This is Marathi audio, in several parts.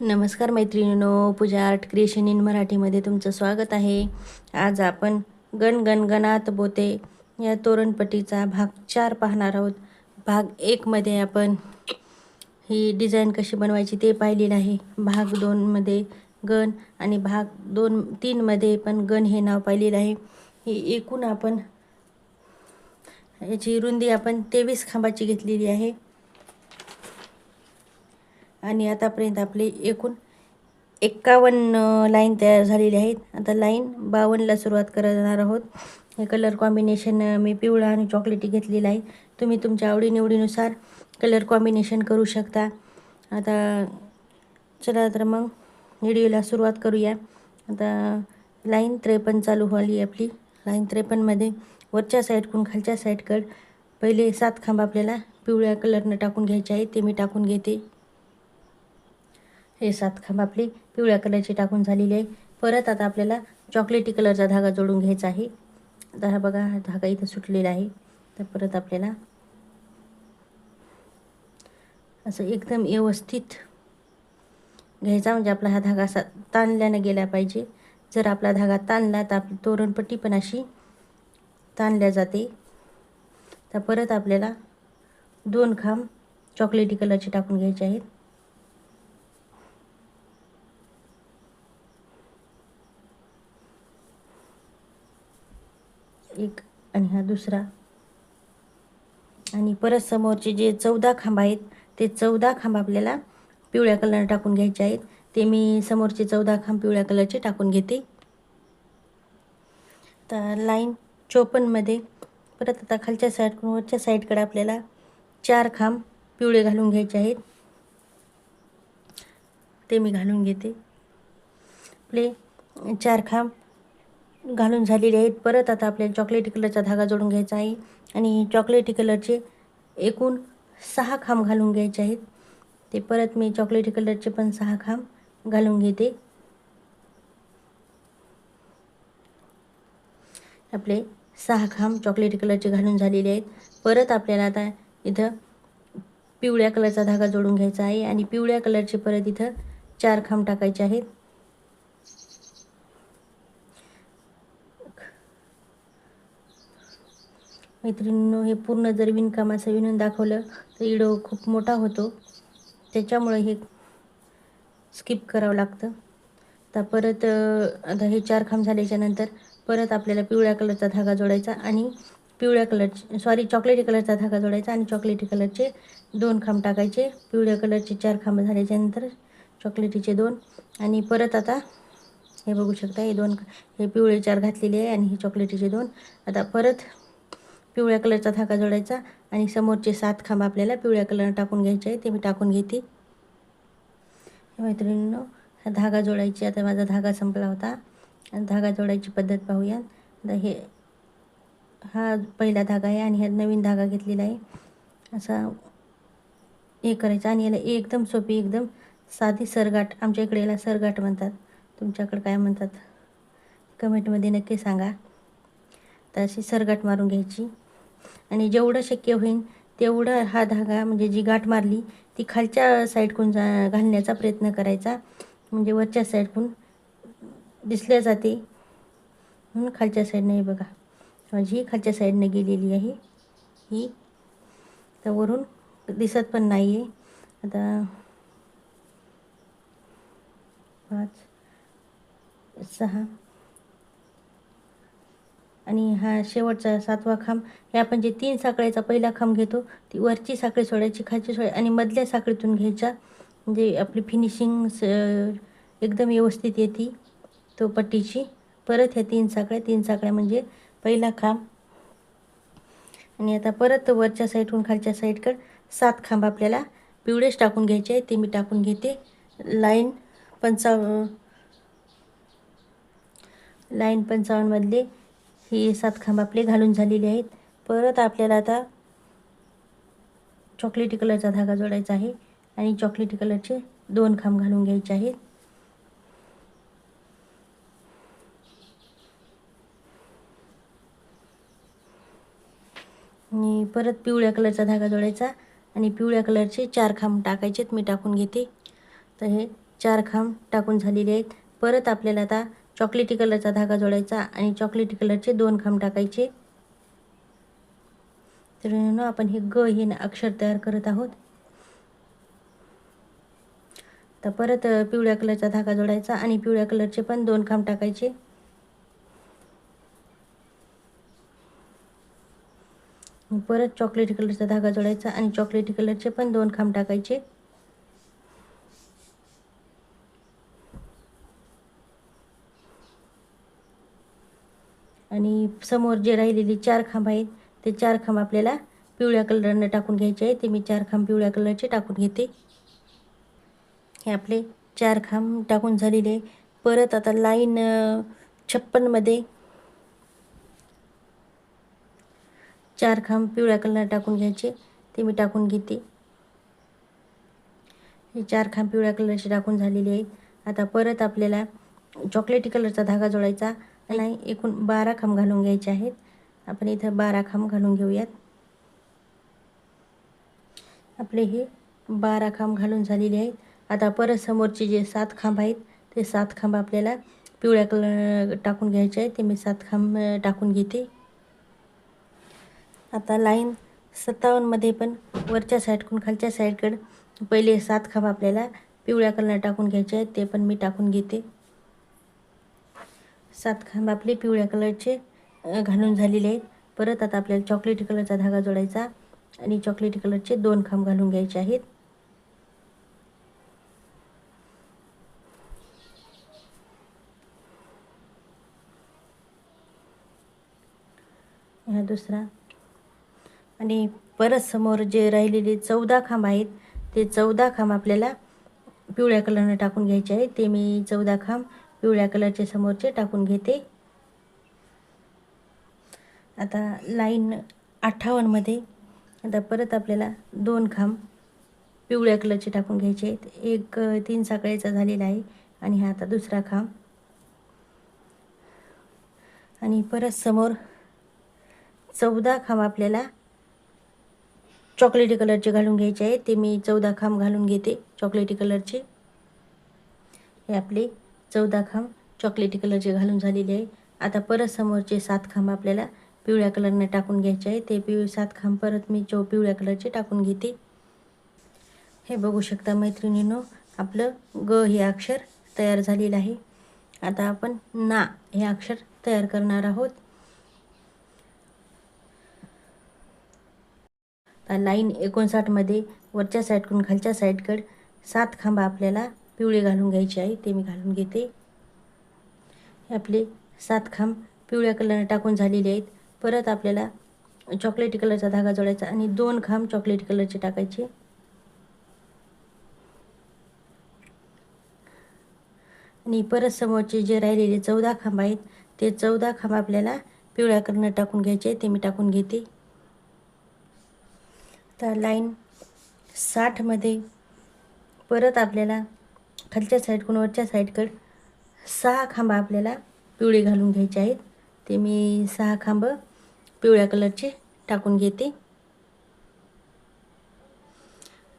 नमस्कार मैत्रिणींनो पूजा आर्ट क्रिएशन इन मराठीमध्ये तुमचं स्वागत आहे. आज आपण गण गण गणात बोते या तोरणपट्टीचा भाग चार पाहणार आहोत. भाग एकमध्ये आपण ही डिझाईन कशी बनवायची ते पाहिलेलं आहे. भाग दोनमध्ये गण आणि भाग दोन तीनमध्ये पण गण हे नाव पाहिलेलं आहे. ही एकूण आपण याची रुंदी आपण तेवीस खांबाची घेतलेली आहे. आणि आतापर्यंत आपले एकूण एक्कावन्न लाईन तयार झालेली आहेत. आता लाईन बावन्नला सुरुवात करणार आहोत. हे कलर कॉम्बिनेशन मी पिवळा आणि चॉकलेटी घेतलेला आहे. तुम्ही तुमच्या आवडीनिवडीनुसार कलर कॉम्बिनेशन करू शकता. आता चला तर मग व्हिडिओला सुरुवात करूया. आता लाईन त्रेपन्न चालू झाली आपली. लाईन त्रेपन्नमध्ये वरच्या साईडकडून खालच्या साईडकड पहिले सात खांब आपल्याला पिवळ्या कलरनं टाकून घ्यायचे आहेत. ते मी टाकून घेते. हे सात खांब आपली पिवळ्या कलरची टाकून झालेली आहे. परत आता आपल्याला चॉकलेटी कलरचा धागा जोडून घ्यायचा आहे. तर हा बघा हा धागा इथं सुटलेला आहे. तर परत आपल्याला असं एकदम व्यवस्थित घ्यायचा म्हणजे आपला हा धागा असा ताणल्यानं गेला पाहिजे. जर आपला धागा ताणला तर आपली तोरणपट्टी पण अशी ताणल्या जाते. तर परत आपल्याला दोन खांब चॉकलेटी कलरचे टाकून घ्यायचे आहेत एक आणि हा दुसरा. आणि परत समोरचे जे चौदा खांब आहेत ते चौदा खांब आपल्याला पिवळ्या कलर टाकून घ्यायचे आहेत. ते मी समोरचे चौदा खांब पिवळ्या कलरचे टाकून घेते. तर लाईन चोपनमध्ये परत आता खालच्या साईडकडून वरच्या साईडकडे आपल्याला चार खांब पिवळे घालून घ्यायचे आहेत. ते मी घालून घेते. आपले चार खांब घालून झालेले आहेत. परत आता आपल्याला चॉकलेटी कलरचा धागा जोडून घ्यायचा आहे. आणि चॉकलेटी कलरचे एकूण सहा खांब घालून घ्यायचे आहेत. ते परत मी चॉकलेटी कलरचे पण सहा खांब घालून घेते. आपले सहा खांब चॉकलेटी कलरचे घालून झालेले आहेत. परत आपल्याला आता इथं पिवळ्या कलरचा धागा जोडून घ्यायचा आहे. आणि पिवळ्या कलरचे परत इथं चार खांब टाकायचे आहेत. मैत्रिणींनो हे पूर्ण जर विणकामाचं विणून दाखवलं तर इडो खूप मोठा होतो. त्याच्यामुळे हे स्किप करावं लागतं. तर परत आता हे चार खांब झाल्याच्यानंतर परत आपल्याला पिवळ्या कलरचा धागा जोडायचा आणि पिवळ्या कलरचे सॉरी चॉकलेटी कलरचा धागा जोडायचा आणि चॉकलेटी कलरचे दोन खांब टाकायचे. पिवळ्या कलरचे चार खांब झाल्याच्यानंतर चॉकलेटीचे दोन. आणि परत आता हे बघू शकता हे दोन हे पिवळे चार घातलेले आहे आणि हे चॉकलेटीचे दोन. आता परत पिवळ्या कलरचा धागा जोडायचा आणि समोरचे सात खांब आपल्याला पिवळ्या कलर टाकून घ्यायचे आहे ते मी टाकून घेते. मैत्रिणींनो हा धागा जोडायची आता माझा धागा संपला होता. आणि धागा जोडायची पद्धत पाहूया आता हे हा पहिला धागा आहे आणि ह्या नवीन धागा घेतलेला आहे. असा हे करायचं आणि याला एकदम सोपी एकदम साधी सरगाठ आमच्या इकडे याला सरगाठ म्हणतात. तुमच्याकडे काय म्हणतात? कमेंटमध्ये नक्की सांगा. तर अशी सरगाठ मारून घ्यायची. आणि जेवढं शक्य होईल तेवढं हा धागा म्हणजे जी गाठ मारली ती खालच्या साईडकडून जा घालण्याचा प्रयत्न करायचा. म्हणजे वरच्या साईडकडून दिसल्या जाते. म्हणून खालच्या साईडने बघा. माझी खालच्या साईडने गेलेली आहे. ही तर वरून दिसत पण नाही आहे आता पाच सहा आणि हा शेवटचा सातवा खांब. हे आपण जे तीन साखळ्याचा पहिला खांब घेतो ती वरची साखळी सोडायची खालची सोडायची आणि मधल्या साखळीतून घ्यायच्या. म्हणजे आपली फिनिशिंग स एकदम व्यवस्थित येते तो पट्टीची. परत ह्या तीन साखळ्या तीन साखळ्या म्हणजे पहिला खांब. आणि आता परत वरच्या साईडहून खालच्या साईडकडे सात खांब आपल्याला पिवळेच टाकून घ्यायचे आहे ते मी टाकून घेते. लाईन पंचाव लाईन पंचावन्नमधले हे सात खांब आपले घालून झालेले आहेत. परत आपल्याला आता चॉकलेटी कलरचा धागा जोडायचा आहे आणि चॉकलेटी कलरचे दोन खांब घालून घ्यायचे आहेत. आणि परत पिवळ्या कलरचा धागा जोडायचा आणि पिवळ्या कलरचे चार खांब टाकायचेत. मी टाकून घेते. तर हे चार खांब टाकून झालेले आहेत. परत आपल्याला आता चॉकलेटी कलरचा धागा जोडायचा आणि चॉकलेटी कलरचे दोन खांब टाकायचे. तर आपण हे ग हे अक्षर तयार करत आहोत. तर परत पिवळ्या कलरचा धागा जोडायचा आणि पिवळ्या कलरचे पण दोन खांब टाकायचे. परत चॉकलेटी कलरचा धागा जोडायचा आणि चॉकलेटी कलरचे पण दोन खांब टाकायचे. आणि समोर जे राहिलेले चार खांब आहेत ते चार खांब आपल्याला पिवळ्या कलरनं टाकून घ्यायचे आहे ते मी चार खांब पिवळ्या कलरचे टाकून घेते. हे आपले चार खांब टाकून झालेले आहे. परत आता लाईन छप्पनमध्ये चार खांब पिवळ्या कलर टाकून घ्यायचे. ते मी टाकून घेते. हे चार खांब पिवळ्या कलरचे टाकून झालेले आहेत. आता परत आपल्याला चॉकलेटी कलरचा धागा जोडायचा. नाही एकूण बारा खांब घालून घ्यायचे आहेत. आपण इथं बारा खांब घालून घेऊयात. आपले हे बारा खांब घालून झालेले आहेत. आता परत समोरचे जे सात खांब आहेत ते सात खांब आपल्याला पिवळ्या कलर टाकून घ्यायचे आहेत. ते मी सात खांब टाकून घेते. आता लाईन सत्तावन्नमध्ये पण वरच्या साईडकडून खालच्या साईडकडं पहिले सात खांब आपल्याला पिवळ्या कलर टाकून घ्यायचे आहेत. ते पण मी टाकून घेते. सात खांब आपले पिवळ्या कलरचे घालून झालेले आहेत. परत आता आपल्याला चॉकलेटी कलरचा धागा जोडायचा आणि चॉकलेटी कलरचे दोन खांब घालून घ्यायचे आहेत. हा दुसरा. आणि परत समोर जे राहिलेले चौदा खांब आहेत ते चौदा खांब आपल्याला पिवळ्या कलरनं टाकून घ्यायचे आहेत. ते मी चौदा खांब पिवळ्या कलरचे समोरचे टाकून घेते. आता लाईन अठ्ठावन्नमध्ये आता परत आपल्याला दोन खांब पिवळ्या कलरचे टाकून घ्यायचे आहेत. एक तीन साखळीचा झालेला आहे आणि हा आता दुसरा खांब. आणि परत समोर चौदा खांब आपल्याला चॉकलेटी कलरचे घालून घ्यायचे आहे ते मी चौदा खांब घालून घेते चॉकलेटी कलरचे. हे आपले चौदा खांब चॉकलेटी कलरचे घालून झालेले आहे. आता परत समोरचे सात खांब आपल्याला पिवळ्या कलरने टाकून घ्यायचे आहे. ते पिवळे सात खांब परत मी चौ पिवळ्या कलरचे टाकून घेते. हे बघू शकता मैत्रिणीनो आपलं ग हे अक्षर तयार झालेलं आहे. आता आपण ना हे अक्षर तयार करणार आहोत. लाईन एकोणसाठमध्ये वरच्या साईडकडून खालच्या साईडकडे सात खांब आपल्याला पिवळे घालून घ्यायचे आहे ते मी घालून घेते. हे आपले सात खांब पिवळ्या कलरने टाकून झालेले आहेत. परत आपल्याला चॉकलेटी कलरचा धागा जोडायचा आणि दोन खांब चॉकलेटी कलरचे टाकायचे. आणि परत समोरचे जे राहिलेले चौदा खांब आहेत ते चौदा खांब आपल्याला पिवळ्या कलरनं टाकून घ्यायचे ते मी टाकून घेते. तर लाईन साठमध्ये परत आपल्याला खालच्या साईडकडून वरच्या साईडकडे सहा खांब आपल्याला पिवळे घालून घ्यायचे आहेत. ते मी सहा खांब पिवळ्या कलरचे टाकून घेते.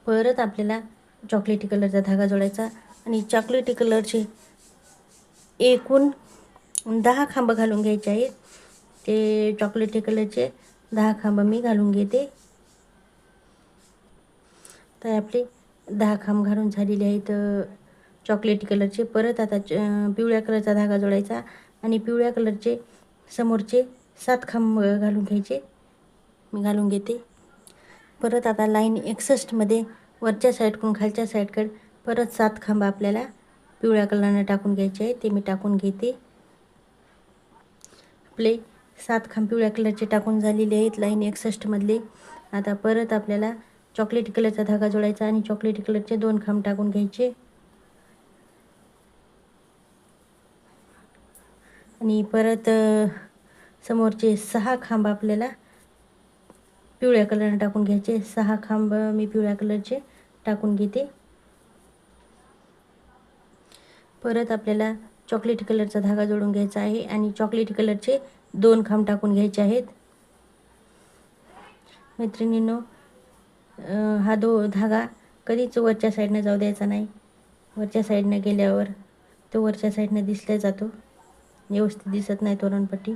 परत आपल्याला चॉकलेटी कलरचा धागा जोडायचा आणि चॉकलेटी कलरचे एकूण दहा खांब घालून घ्यायचे आहेत. ते चॉकलेटी कलरचे दहा खांब मी घालून घेते. तर आपले दहा खांब घालून झालेले आहेत चॉकलेटी कलरचे परत आता च- पिवळ्या कलरचा धागा जोडायचा आणि पिवळ्या कलरचे समोरचे सात खांब घालून घ्यायचे. मी घालून घेते. परत आता लाईन एकसष्टमध्ये वरच्या साईडकडून खालच्या साईडकडे परत सात खांब आपल्याला पिवळ्या कलरनं टाकून घ्यायचे आहे. ते मी टाकून घेते. आपले सात खांब पिवळ्या कलरचे टाकून झालेले आहेत लाईन एकसष्टमधले आता परत आपल्याला चॉकलेटी कलरचा धागा जोडायचा आणि चॉकलेटी कलरचे दोन खांब टाकून घ्यायचे. आणि परत समोरचे सहा खांब आपल्याला पिवळ्या कलरने टाकून घ्यायचे. सहा खांब मी पिवळ्या कलरचे टाकून घेते. परत आपल्याला चॉकलेट कलरचा धागा जोडून घ्यायचा आहे आणि चॉकलेट कलरचे दोन खांब टाकून घ्यायचे आहेत. मैत्रिणींनो हा दो धागा कधीच वरच्या साईडनं जाऊ द्यायचा नाही. वरच्या साईडनं गेल्यावर तो वरच्या साईडनं दिसला जातो. व्यवस्थित दिसत नाही तोरणपट्टी.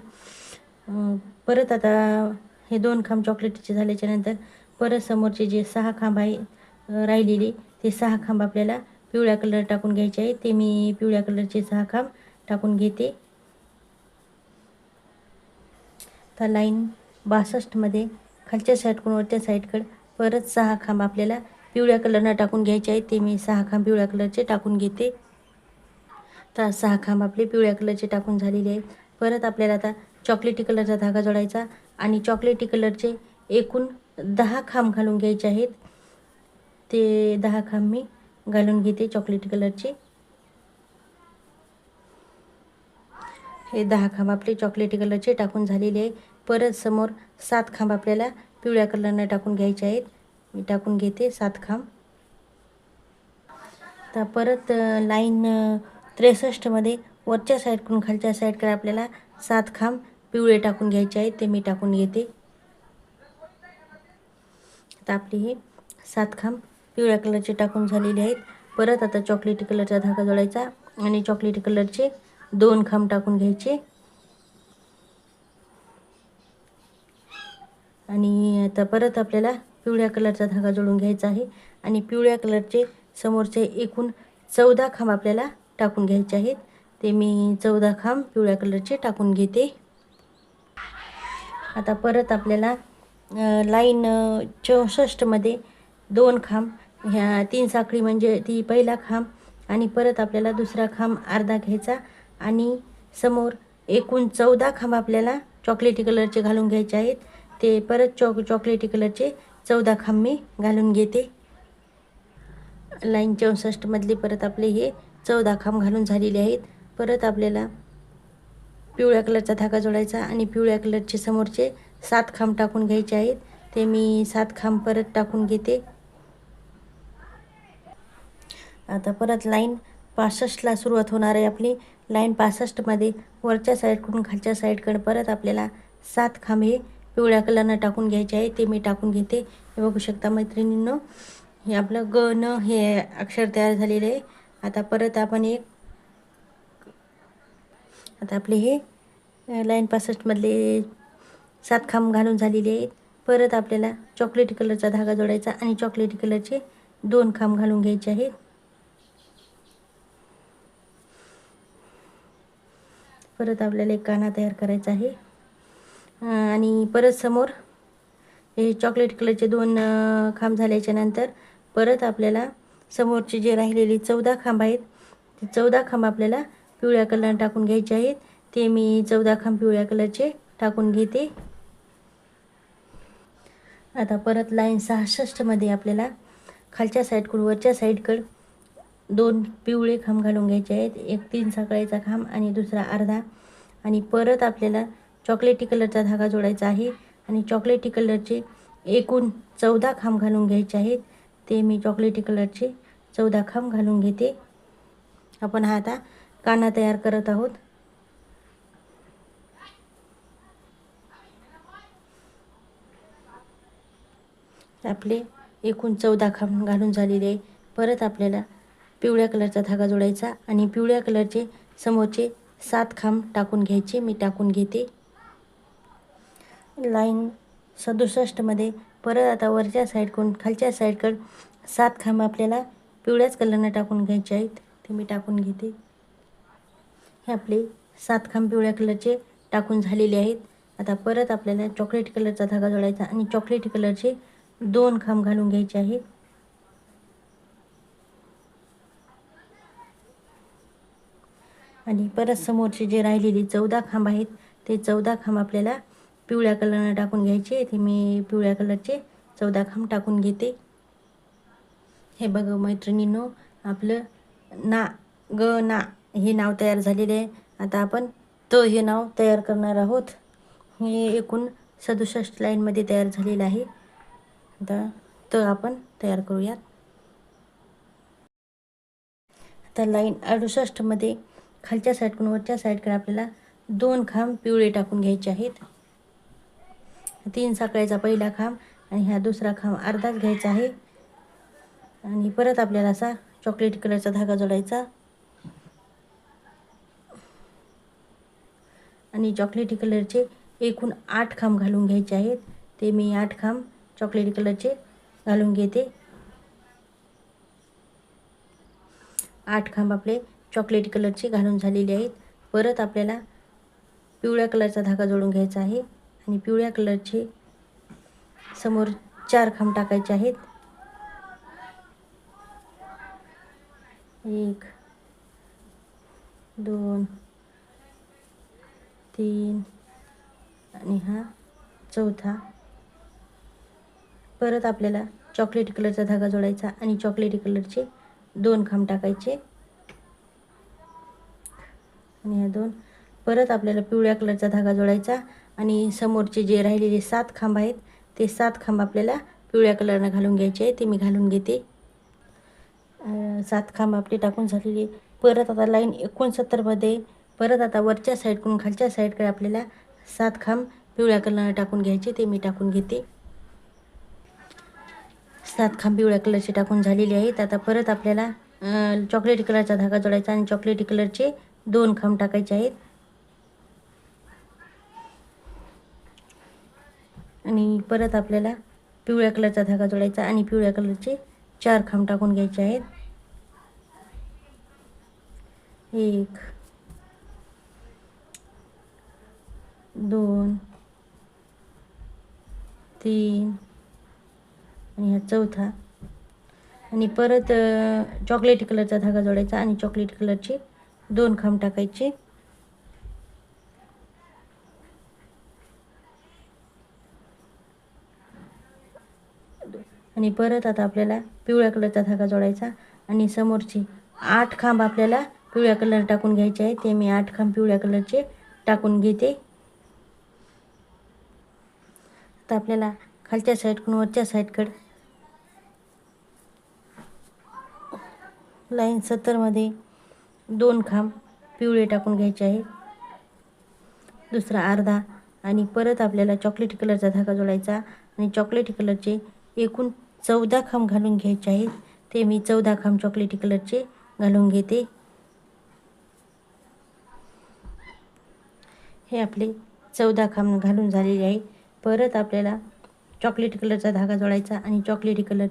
परत आता हे दोन खांब चॉकलेटीचे झाल्याच्यानंतर परत समोरचे जे सहा खांब आहे राहिलेले ते सहा खांब आपल्याला पिवळ्या कलर टाकून घ्यायचे आहे. ते मी पिवळ्या कलरचे सहा खांब टाकून घेते. तर लाईन बासष्टमध्ये खालच्या साईडकडून वरच्या साईडकडं परत सहा खांब आपल्याला पिवळ्या कलरनं टाकून घ्यायचे आहेत ते मी सहा खांब पिवळ्या कलरचे टाकून घेते. तर सहा खांब आपले पिवळ्या कलरचे टाकून झालेले आहेत परत आपल्याला आता चॉकलेटी कलरचा धागा जोडायचा आणि चॉकलेटी कलरचे एकूण दहा खांब घालून घ्यायचे आहेत. ते दहा खांब मी घालून घेते चॉकलेटी कलरचे हे दहा खांब आपले चॉकलेटी कलरचे टाकून झालेले आहे. परत समोर सात खांब आपल्याला पिवळ्या कलरनं टाकून घ्यायचे आहेत. मी टाकून घेते सात खांब. तर परत लाईन त्रेसष्टमध्ये वरच्या साईडकडून खालच्या साईडकडे आपल्याला सात खांब पिवळे टाकून घ्यायचे आहेत ते मी टाकून घेते. आता आपली हे सात खांब पिवळ्या कलरचे टाकून झालेले आहेत. परत आता चॉकलेटी कलरचा धागा जोडायचा आणि चॉकलेटी कलरचे दोन खांब टाकून घ्यायचे. आणि आता परत आपल्याला पिवळ्या कलरचा धागा जोडून घ्यायचा आहे. आणि पिवळ्या कलरचे समोरचे एकूण चौदा खांब आपल्याला टाकून घ्यायचे आहेत. ते मी चौदा खांब पिवळ्या कलरचे टाकून घेते. आता परत आपल्याला लाईन चौसष्टमध्ये दोन खांब ह्या तीन साखळी म्हणजे ती पहिला खांब आणि परत आपल्याला दुसरा खांब अर्धा घ्यायचा आणि समोर एकूण चौदा खांब आपल्याला चॉकलेटी कलरचे घालून घ्यायचे आहेत. ते परत चॉक चॉकलेटी कलरचे चौदा खांब मी घालून घेते. लाईन चौसष्टमधले परत आपले हे चौदा खांब घालून झालेले आहेत. परत आपल्याला पिवळ्या कलरचा धागा जोडायचा आणि पिवळ्या कलरचे समोरचे सात खांब टाकून घ्यायचे आहेत. ते मी सात खांब परत टाकून घेते. आता परत लाईन पासष्टला सुरुवात होणार आहे आपली. लाईन पासष्टमध्ये वरच्या साईडकडून खालच्या साईडकडे परत आपल्याला सात खांब हे पिवळ्या कलरनं टाकून घ्यायचे आहे ते मी टाकून घेते. हे बघू शकता मैत्रिणींनो हे आपलं ग न हे अक्षर तयार झालेले आहे. आता परत आपण एक आता आपले हे लाईन पासष्टमधले सात खांब घालून झालेले आहेत. परत आपल्याला चॉकलेटी कलरचा धागा जोडायचा आणि चॉकलेटी कलरचे दोन खांब घालून घ्यायचे आहेत. परत आपल्याला एक काना तयार करायचा आहे. आणि परत समोर हे चॉकलेट कलरचे दोन खांब झाल्याच्यानंतर परत आपल्याला समोरचे जे राहिलेले चौदा खांब आहेत ते चौदा खांब आपल्याला पिवळ्या कलर टाकून घ्यायचे आहेत. ते मी चौदा खांब पिवळ्या कलरचे टाकून घेते. आता परत लाईन सहासष्टमध्ये आपल्याला खालच्या साईडकडून वरच्या साईडकडं दोन पिवळे खांब घालून घ्यायचे आहेत. एक तीन साकळ्याचा खांब आणि दुसरा अर्धा. आणि परत आपल्याला चॉकलेटी कलरचा धागा जोडायचा आहे. आणि चॉकलेटी कलरचे एकूण चौदा खांब घालून घ्यायचे आहेत. ते मी चॉकलेटी कलरचे चौदा खांब घालून घेते. आपण हा आता काना तयार करत आहोत. आपले एकूण चौदा खांब घालून झालेले आहे. परत आपल्याला पिवळ्या कलरचा धागा जोडायचा आणि पिवळ्या कलरचे समोरचे सात खांब टाकून घ्यायचे. मी टाकून घेते. लाईन सदुसष्टमध्ये परत आता वरच्या साईडकडून खालच्या साईडकडं सात खांब आपल्याला पिवळ्याच कलरनं टाकून घ्यायचे आहेत. ते मी टाकून घेते. हे आपले सात खांब पिवळ्या कलरचे टाकून झालेले आहेत. आता परत आपल्याला चॉकलेट कलरचा धागा जोडायचा आणि चॉकलेटी कलरचे दोन खांब घालून घ्यायचे आहेत. आणि परत समोरचे जे राहिलेले चौदा खांब आहेत ते चौदा खांब आपल्याला पिवळ्या कलरनं टाकून घ्यायचे. ते मी पिवळ्या कलरचे चौदा खांब टाकून घेते. हे बघा मैत्रिणींनो आपलं ना ग ना हे नाव तयार झालेले आहे. आता आपण त हे नाव तयार करणार आहोत. हे एकूण सदुसष्ट लाईनमध्ये तयार झालेलं आहे. आता त आपण तयार करूयात. आता लाईन अडुसष्टमध्ये खालच्या साईडकडून वरच्या साईडकडे आपल्याला दोन खांब पिवळे टाकून घ्यायचे आहेत. तीन साखळ्याचा पहिला खांब आणि हा दुसरा खांब अर्धाच घ्यायचा आहे. आणि परत आपल्याला असा चॉकलेटी कलरचा धागा जोडायचा. आणि चॉकलेटी कलरचे एकूण आठ खांब घालून घ्यायचे आहेत. ते मी आठ खांब चॉकलेटी कलरचे घालून घेते. आठ खांब आपले चॉकलेटी कलरचे घालून झालेले आहेत. परत आपल्याला पिवळ्या कलरचा धागा जोडून घ्यायचा आहे. आणि पिवळ्या कलरचे. समोर चार खांब टाकायचे आहेत. एक दोन तीन आणि हा चौथा. परत आपल्याला चॉकलेटी कलरचा धागा जोडायचा आणि चॉकलेटी कलरचे दोन खांब टाकायचे. आणि ह्या दोन. परत आपल्याला पिवळ्या कलरचा धागा जोडायचा आणि समोरचे जे राहिलेले सात खांब आहेत ते सात खांब आपल्याला पिवळ्या कलरनं घालून घ्यायचे आहे. ते मी घालून घेते. सात खांब आपले टाकून झालेले. परत आता लाईन एकोणसत्तरमध्ये परत आता वरच्या साईडकडून खालच्या साईडकडे आपल्याला सात खांब पिवळ्या कलरनं टाकून घ्यायचे. ते मी टाकून घेते. सात खांब पिवळ्या कलरचे टाकून झालेले आहेत. आता परत आपल्याला चॉकलेटी कलरचा धागा जोडायचा आणि चॉकलेटी कलरचे दोन खांब टाकायचे आहेत. आणि परत आपल्याला पिवळ्या कलरचा धागा जोडायचा आणि पिवळ्या कलरचे चार खांब टाकून घ्यायचे आहेत. एक दोन तीन आणि हा चौथा. आणि परत चॉकलेट चॉकलेटी कलरचा धागा जोडायचा आणि चॉकलेटी कलरचे दोन खांब टाकायचे. आणि परत आता आपल्याला पिवळ्या कलरचा धागा जोडायचा आणि समोरचे आठ खांब आपल्याला पिवळ्या कलर टाकून घ्यायचे आहे. ते मी आठ खांब पिवळ्या कलरचे टाकून घेते. आता आपल्याला खालच्या साईडकडून वरच्या साईडकडे लाईन सत्तरमध्ये दोन खांब पिवळे टाकून घ्यायचे आहे दुसरा अर्धा आणि परत आपल्याला चॉकलेटी कलरचा धागा जोडायचा आणि चॉकलेटी कलरचे एकूण चौदा खांब घालून घ्यायचे आहेत. ते मी चौदा खांब चॉकलेटी कलरचे घालून घेते. हे आपले चौदा खांब घालून झालेले आहे. परत आपल्याला चॉकलेटी कलरचा धागा जोडायचा आणि चॉकलेटी कलर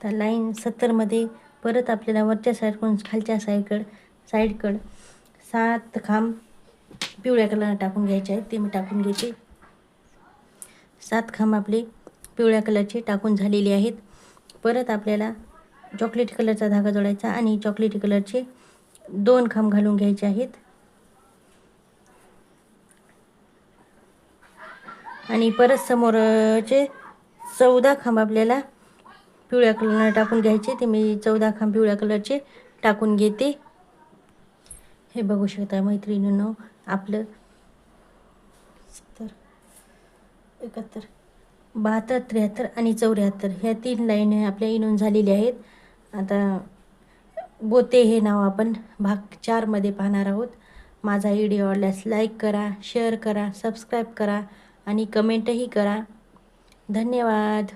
तर लाईन सत्तरमध्ये परत आपल्याला वरच्या साईडकडून खालच्या साईडकड साईडकड सात खांब पिवळ्या कलरनं टाकून घ्यायचे आहेत. ते मी टाकून घेते. सात खांब आपले पिवळ्या कलरची टाकून झालेली आहेत. परत आपल्याला चॉकलेट कलरचा धागा जोडायचा आणि चॉकलेटी कलरचे दोन खांब घालून घ्यायचे आहेत. आणि परत समोरचे चौदा खांब आपल्याला पिवळ्या कलरनं टाकून घ्यायचे. ते मी चौदा खांब पिवळ्या कलरचे टाकून घेते. हे बघू शकता मैत्रिणींनो आपलं सत्तर एकाहत्तर. बहात्तर त्र्याहत्तर आणि चौऱ्याहत्तर ह्या तीन लाईन आपल्या इनून झालेल्या आहेत. आता बोते हे नाव आपण भाग चारमध्ये पाहणार आहोत. माझा व्हिडिओ आवडल्यास लाईक करा शेअर करा सबस्क्राईब करा आणि कमेंटही करा. धन्यवाद.